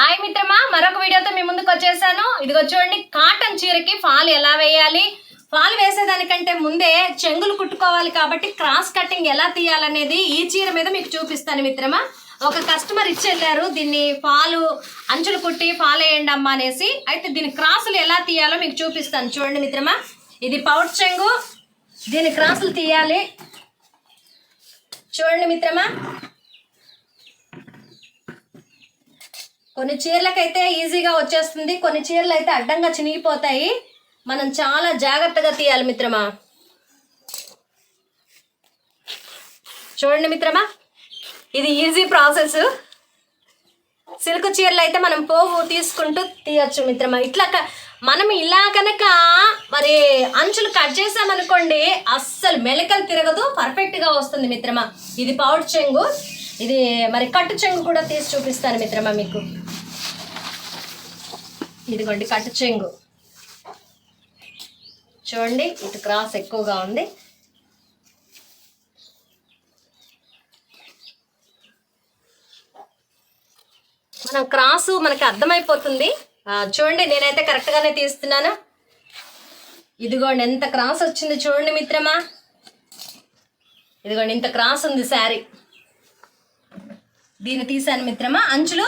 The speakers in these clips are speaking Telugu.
హాయ్ మిత్రమా మరొక వీడియోతో మీ ముందుకు వచ్చేసాను. ఇదిగో చూడండి కాటన్ చీరకి ఫాల్ ఎలా వేయాలి? ఫాల్ వేసేదానికంటే ముందే చెంగులు కుట్టుకోవాలి కాబట్టి క్రాస్ కటింగ్ ఎలా తీయాలనేది ఈ చీర మీద మీకు చూపిస్తాను మిత్రమా. ఒక కస్టమర్ ఇచ్చి వెళ్ళారు దీన్ని ఫాలు అంచులు కుట్టి ఫాల్ వేయండి అమ్మా అనేసి. అయితే దీని క్రాసులు ఎలా తీయాలో మీకు చూపిస్తాను చూడండి మిత్రమా. ఇది పౌట్ చెంగు దీని క్రాసులు తీయాలి. చూడండి మిత్రమా. కొన్ని చీరలకైతే ఈజీగా వచ్చేస్తుంది. కొన్ని చీరలు అయితే అడ్డంగా చినిగిపోతాయి. మనం చాలా జాగ్రత్తగా తీయాలి మిత్రమా? చూడండి మిత్రమా ఇది ఈజీ ప్రాసెస్. సిల్క్ చీరలు అయితే మనం పోగు తీసుకుంటూ తీయచ్చు మిత్రమా. ఇట్లా క- మనం ఇలా కనుక మరి అంచులు కట్ చేసామనుకోండి అస్సలు మెలకలు తిరగదు. పర్ఫెక్ట్గా వస్తుంది మిత్రమా. ఇది పౌడర్ చెంగు. ఇది మరి కట్టు చెంగు కూడా తీసి చూపిస్తాను మిత్రమా మీకు. ఇదిగోండి కట్టు చెంగు. చూడండి ఇటు క్రాస్ ఎక్కువగా ఉంది. మనం క్రాసు మనకి అర్థమైపోతుంది. చూడండి నేనైతే కరెక్ట్గానే తీస్తున్నాను. ఇదిగోండి ఎంత క్రాస్ వచ్చింది చూడండి మిత్రమా. ఇదిగోండి ఇంత క్రాస్ ఉంది శారీ. దీన్ని తీసాను మిత్రమా. అంచులు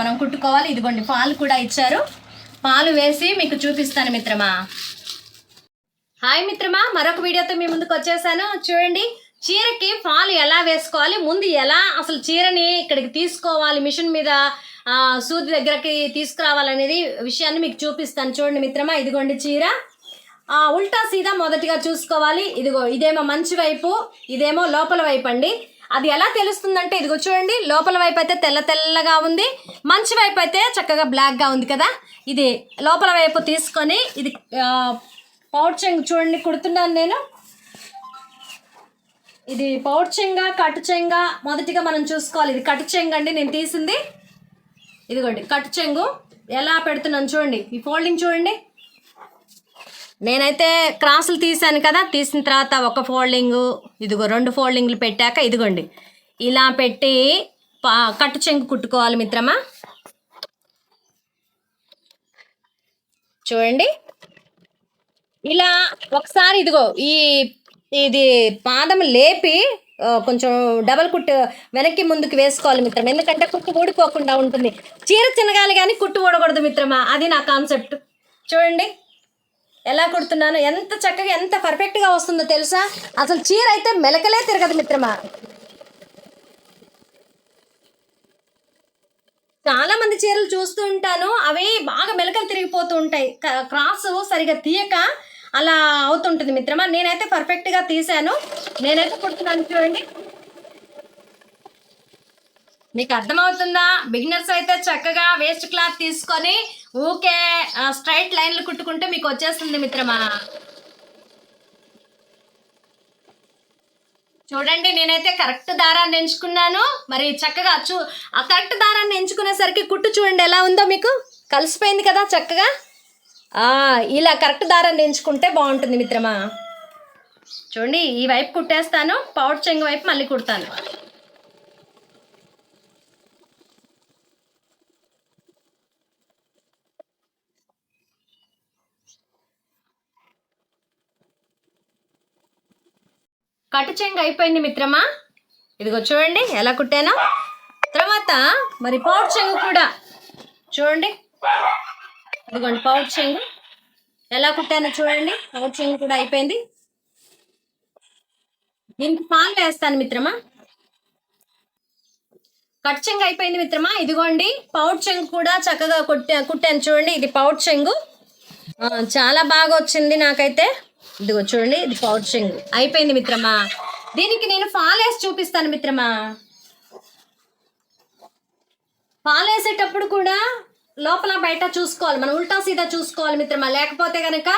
మనం కుట్టుకోవాలి. ఇదిగోండి పాలు కూడా ఇచ్చారు. పాలు వేసి మీకు చూపిస్తాను మిత్రమా. హాయ్ మిత్రమా మరొక వీడియోతో మీ ముందుకు వచ్చేసాను. చూడండి చీరకి ఫాల్ ఎలా వేసుకోవాలి ముందు ఎలా అసలు చీరని ఇక్కడికి తీసుకోవాలి మిషన్ మీద సూది దగ్గరకి తీసుకురావాలనేది విషయాన్ని మీకు చూపిస్తాను. చూడండి మిత్రమా ఇదిగోండి చీర. ఉల్టా సీదా మొదటిగా చూసుకోవాలి. ఇదిగో ఇదేమో మంచి వైపు ఇదేమో లోపల వైపు అండి. అది ఎలా తెలుస్తుందంటే ఇదిగో చూడండి లోపల వైపు అయితే తెల్ల తెల్లగా ఉంది మంచి వైపు అయితే చక్కగా బ్లాక్గా ఉంది కదా? ఇది లోపల వైపు తీసుకొని ఇది పౌడ్చింగ్ చూడండి కుడుతున్నాను నేను. ఇది పౌడ్చెంగా కట్టు మొదటిగా మనం చూసుకోవాలి. ఇది కట్టు అండి నేను తీసింది. ఇదిగోండి కటుచెంగు ఎలా పెడుతున్నాను చూడండి ఈ ఫోల్డింగ్ చూడండి. నేనైతే క్రాసులు తీసాను కదా తీసిన తర్వాత ఒక ఫోల్డింగు ఇదిగో రెండు ఫోల్డింగ్లు పెట్టాక ఇదిగోండి. ఇలా పెట్టి పా కట్టు చెంగు కుట్టుకోవాలి మిత్రమా? చూడండి. ఇలా ఒకసారి ఇదిగో ఈ ఇది పాదం లేపి కొంచెం డబల్ కుట్టు వెనక్కి ముందుకు వేసుకోవాలి మిత్రం ఎందుకంటే కుట్టు ఊడిపోకుండా ఉంటుంది. చీర చిన్నగాలి కానీ కుట్టు ఊడకూడదు మిత్రమా. అది నా కాన్సెప్ట్. చూడండి. ఎలా కుడుతున్నాను ఎంత చక్కగా ఎంత పర్ఫెక్ట్గా వస్తుందో తెలుసా? అసలు చీర అయితే మెలకలే తిరగదు మిత్రమా. చాలా మంది చీరలు చూస్తూ ఉంటాను అవి బాగా మెలకలు తిరిగిపోతూ ఉంటాయి. క్రాస్ సరిగా తీయక అలా అవుతుంటుంది మిత్రమా. నేనైతే పర్ఫెక్ట్గా తీసాను నేనైతే కుడుతున్నాను చూడండి. మీకు అర్థమవుతుందా? బిగినర్స్ అయితే చక్కగా వేస్ట్ క్లాత్ తీసుకొని ఊకే స్ట్రైట్ లైన్లు కుట్టుకుంటే మీకు వచ్చేస్తుంది మిత్రమా? చూడండి నేనైతే కరెక్ట్ దారాన్ని ఎంచుకున్నాను. మరి చక్కగా చూ ఆ కరెక్ట్ దారాన్ని ఎంచుకునేసరికి కుట్టు చూడండి ఎలా ఉందో మీకు? కలిసిపోయింది కదా చక్కగా? ఇలా కరెక్ట్ దారాన్ని ఎంచుకుంటే బాగుంటుంది మిత్రమా? చూడండి ఈ వైపు కుట్టేస్తాను పౌడ్ చెంగు వైపు మళ్ళీ కుడతాను. కట్టు చెంగు అయిపోయింది మిత్రమా? ఇదిగో చూడండి ఎలా కుట్టానో. తర్వాత మరి పౌడ్ చెంగు కూడా. చూడండి. ఇదిగోండి పౌడ్ చెంగు. ఎలా కుట్టానో చూడండి. పౌడ్ చెంగు కూడా అయిపోయింది. దీనికి పాలు వేస్తాను మిత్రమా. కట్ చెంగు అయిపోయింది మిత్రమా. ఇదిగోండి పౌడ్ చెంగు కూడా చక్కగా కుట్టా కుట్టాను చూడండి. ఇది పౌడ్ చెంగు. చాలా బాగా వచ్చింది నాకైతే. ఇదిగో చూడండి ఇది పౌడ్ అయిపోయింది మిత్రమా? దీనికి నేను ఫాల్ వేసి చూపిస్తాను మిత్రమా. పాలేసేటప్పుడు కూడా లోపల బయట చూసుకోవాలి మనం ఉల్టా సీదా చూసుకోవాలి మిత్రమా. లేకపోతే కనుక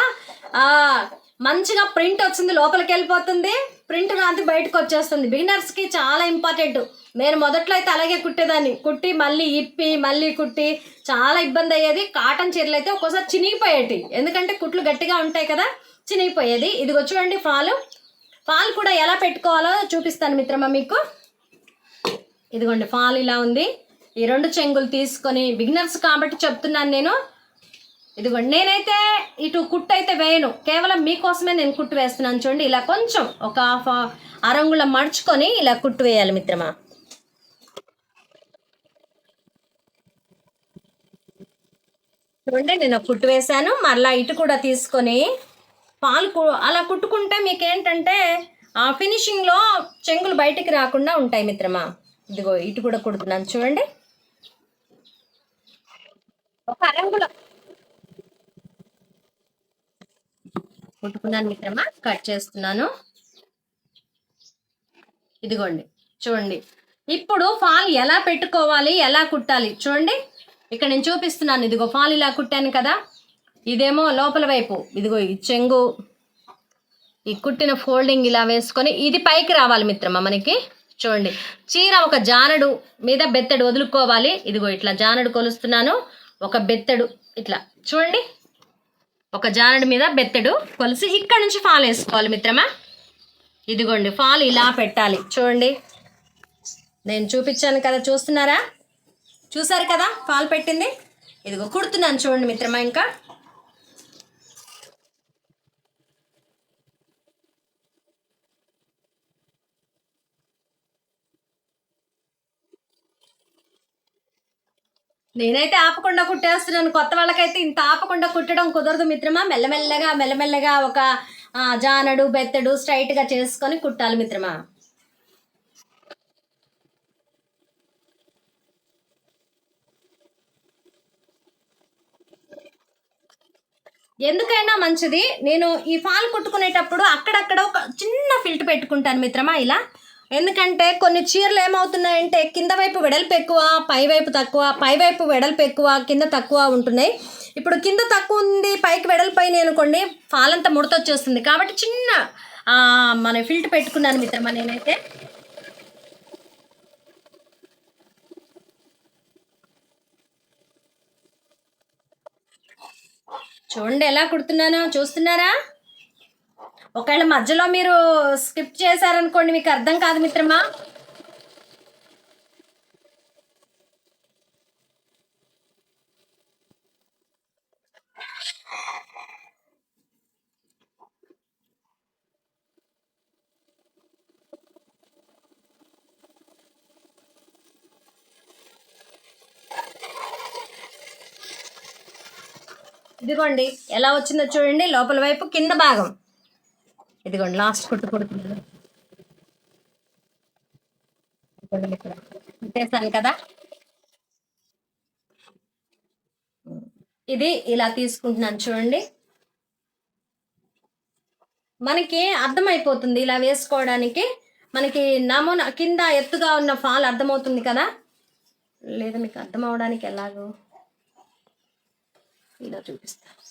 మంచిగా ప్రింట్ వచ్చింది లోపలికి వెళ్ళిపోతుంది ప్రింట్ రాంతి బయటకు వచ్చేస్తుంది. బిగినర్స్కి చాలా ఇంపార్టెంట్ నేను మొదట్లో అయితే అలాగే కుట్టేదాన్ని. కుట్టి మళ్ళీ ఇప్పి మళ్ళీ కుట్టి చాలా ఇబ్బంది అయ్యేది. కాటన్ చీరలు అయితే ఒక్కోసారి చినిగిపోయేటి ఎందుకంటే కుట్లు గట్టిగా ఉంటాయి కదా. చినిగిపోయేది. ఇదిగో చూడండి ఫాలు ఫాల్ కూడా ఎలా పెట్టుకోవాలో చూపిస్తాను మిత్రమా మీకు. ఇదిగోండి ఫాల్ ఇలా ఉంది. ఈ రెండు చెంగులు తీసుకొని బిగినర్స్ కాబట్టి చెప్తున్నాను నేను. ఇదిగోండి నేనైతే ఇటు కుట్టు అయితే వేయను. కేవలం మీకోసమే నేను కుట్టు వేస్తున్నాను చూడండి. ఇలా కొంచెం ఒక హాఫ్ అరంగుళం మడుచుకొని ఇలా కుట్టు వేయాలి మిత్రమా. చూడండి నేను కుట్టు వేశాను. మరలా ఇటు కూడా తీసుకొని పాలు అలా కుట్టుకుంటే మీకు ఏంటంటే ఆ ఫినిషింగ్లో చెంగులు బయటికి రాకుండా ఉంటాయి మిత్రమా. ఇదిగో ఇటు కూడా కుడుతున్నాను చూడండి. ఒక కుట్టుకున్నాను మిత్రమా కట్ చేస్తున్నాను. ఇదిగోండి చూడండి. ఇప్పుడు ఫాల్ ఎలా పెట్టుకోవాలి ఎలా కుట్టాలి చూడండి. ఇక్కడ నేను చూపిస్తున్నాను ఇదిగో ఫాల్ ఇలా కుట్టాను కదా. ఇదేమో లోపల వైపు. ఇదిగో ఈ చెంగు. ఈ కుట్టిన ఫోల్డింగ్ ఇలా వేసుకొని ఇది పైకి రావాలి మిత్రమా మనకి? చూడండి. చీర ఒక జానడు మీద బెత్తడు వదులుకోవాలి. ఇదిగో ఇట్లా జానడు కొలుస్తున్నాను. ఒక బెత్తడు ఇట్లా. చూడండి. ఒక జానడు మీద బెత్తడు కొలిసి ఇక్కడ నుంచి ఫాల్ వేసుకోవాలి మిత్రమా? ఇదిగోండి ఫాల్ ఇలా పెట్టాలి. చూడండి. నేను చూపించాను కదా చూస్తున్నారా? చూసారు కదా? ఫాల్ పెట్టింది? ఇదిగో కుడుతున్నాను చూడండి మిత్రమా ఇంకా. నేనైతే ఆపకుండా కుట్టేస్తున్నాను. కొత్త వాళ్ళకైతే ఇంత ఆపకుండా కుట్టడం కుదరదు మిత్రమా. మెల్లమెల్లగా మెల్లమెల్లగా ఒక జానడు బెత్తడు స్ట్రైట్గా చేసుకొని కుట్టాలి మిత్రమా. ఎందుకైనా మంచిది. నేను ఈ ఫాల్ కుట్టుకునేటప్పుడు అక్కడక్కడ ఒక చిన్న ఫిల్ట్ పెట్టుకుంటాను మిత్రమా ఇలా. ఎందుకంటే కొన్ని చీరలు ఏమవుతున్నాయంటే కింద వైపు వెడల్పు ఎక్కువ పై వైపు తక్కువ పై వైపు వెడల్పు ఎక్కువ కింద తక్కువ ఉంటున్నాయి. ఇప్పుడు కింద తక్కువ ఉంది పైకి వెడల్పు అయినాయి అనుకోండి పాలంతా అంతా ముడతొచ్చేస్తుంది. కాబట్టి చిన్న మన ఫిల్ట్ పెట్టుకున్నాను మిత్రమా నేనైతే. చూడండి ఎలా కుడుతున్నానో చూస్తున్నారా? ఒకవేళ మధ్యలో మీరు స్కిప్ చేశారనుకోండి మీకు అర్థం కాదు మిత్రమా? ఇదిగోండి ఎలా వచ్చిందో చూడండి. లోపల వైపు కింద భాగం. ఇదిగోండి లాస్ట్ కుట్టు కుడుతున్నాను ఇదిగోండి కదా. ఇది ఇలా తీసుకుంటున్నాను చూడండి. మనకి అర్థమైపోతుంది ఇలా వేసుకోవడానికి. మనకి నమూనా కింద ఎత్తుగా ఉన్న ఫాల్ అర్థమవుతుంది కదా. లేదా మీకు అర్థం అవడానికి ఎలాగో. ఇలా చూపిస్తాను.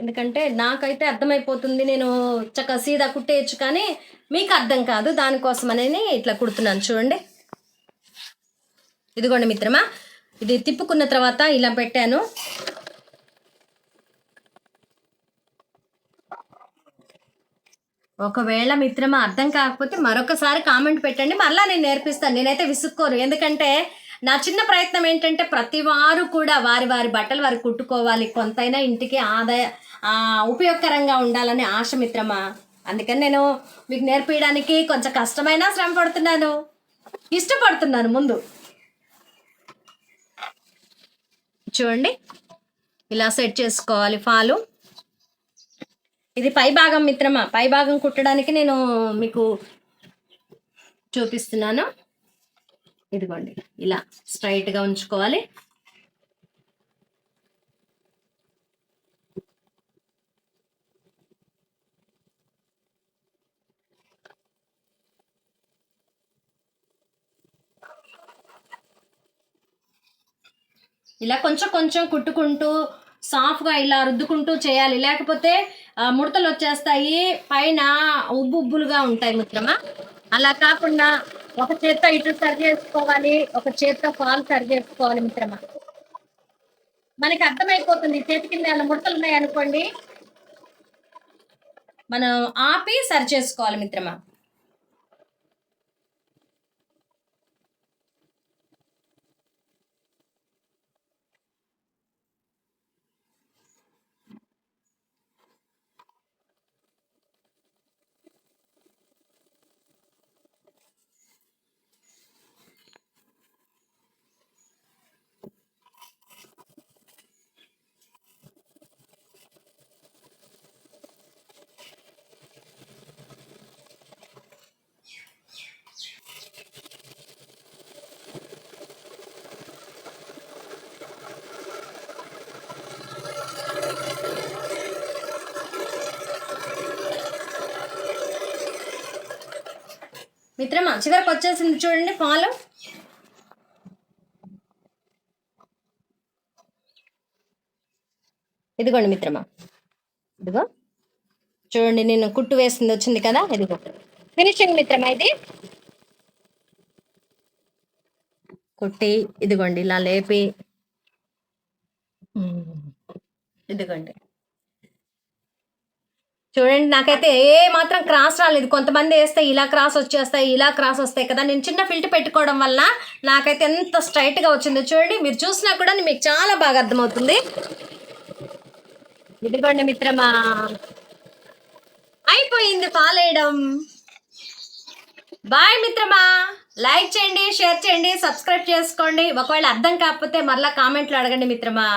ఎందుకంటే నాకైతే అర్థమైపోతుంది నేను చక్క సీదా కుట్టేయచ్చు కానీ మీకు అర్థం కాదు దానికోసం అనేది ఇట్లా కుడుతున్నాను. చూడండి. ఇదిగోండి మిత్రమా ఇది తిప్పుకున్న తర్వాత ఇలా పెట్టాను. ఒకవేళ మిత్రమా అర్థం కాకపోతే మరొకసారి కామెంట్ పెట్టండి మరలా నేను నేర్పిస్తాను. నేనైతే విసుక్కోను. ఎందుకంటే నా చిన్న ప్రయత్నం ఏంటంటే ప్రతి వారు కూడా వారి వారి బట్టలు వారు కుట్టుకోవాలి. కొంతైనా ఇంటికి ఆదాయ ఉపయోగకరంగా ఉండాలని ఆశ మిత్రమా? అందుకని నేను మీకు నేర్పించడానికి కొంచెం కష్టమైనా శ్రమ పడుతున్నాను. ఇష్టపడుతున్నాను ముందు. చూడండి. ఇలా సెట్ చేసుకోవాలి ఫాలు. ఇది పై భాగం మిత్రమా? పై భాగం కుట్టడానికి నేను మీకు చూపిస్తున్నాను. ఇదిగోండి ఇలా స్ట్రైట్గా ఉంచుకోవాలి. ఇలా కొంచెం కొంచెం కుట్టుకుంటూ సాఫ్గా ఇలా రుద్దుకుంటూ చేయాలి. లేకపోతే ముడతలు వచ్చేస్తాయి. పైన ఉబ్బు ఉబ్బులుగా ఉంటాయి మిత్రమా? అలా కాకుండా ఒక చేత్తో ఇటు సరి చేసుకోవాలి ఒక చేత్తో ఫాల్ సరి చేసుకోవాలి మిత్రమా? మనకి అర్థమైపోతుంది. చేతి కింద ఏమైనా ముడతలు ఉన్నాయి అనుకోండి మనం ఆపి సరి చేసుకోవాలి మిత్రమా? మిత్రమా చివరికి వచ్చేసింది చూడండి పాలు ఇదిగోండి మిత్రమా. ఇదిగో. చూడండి నేను కుట్టు వేసింది వచ్చింది కదా ఇదిగో. ఫినిషింగ్ మిత్రమా ఇది? కుట్టి ఇదిగోండి ఇలా లేపి. ఇదిగోండి. చూడండి నాకైతే ఏ మాత్రం క్రాస్ రాలేదు. కొంతమంది వేస్తే ఇలా క్రాస్ వచ్చేస్తాయి ఇలా క్రాస్ వస్తాయి కదా. నేను చిన్న ఫిల్ట్ పెట్టుకోవడం వల్ల నాకైతే ఎంత స్ట్రైట్గా వచ్చిందో చూడండి. మీరు చూసినా కూడా మీకు చాలా బాగా అర్థమవుతుంది. ఇదిగోండి మిత్రమా. అయిపోయింది పాలేయడం. బాయ్ మిత్రమా. లైక్ చేయండి షేర్ చేయండి సబ్స్క్రైబ్ చేసుకోండి. ఒకవేళ అర్థం కాకపోతే మరలా కామెంట్లు అడగండి మిత్రమా.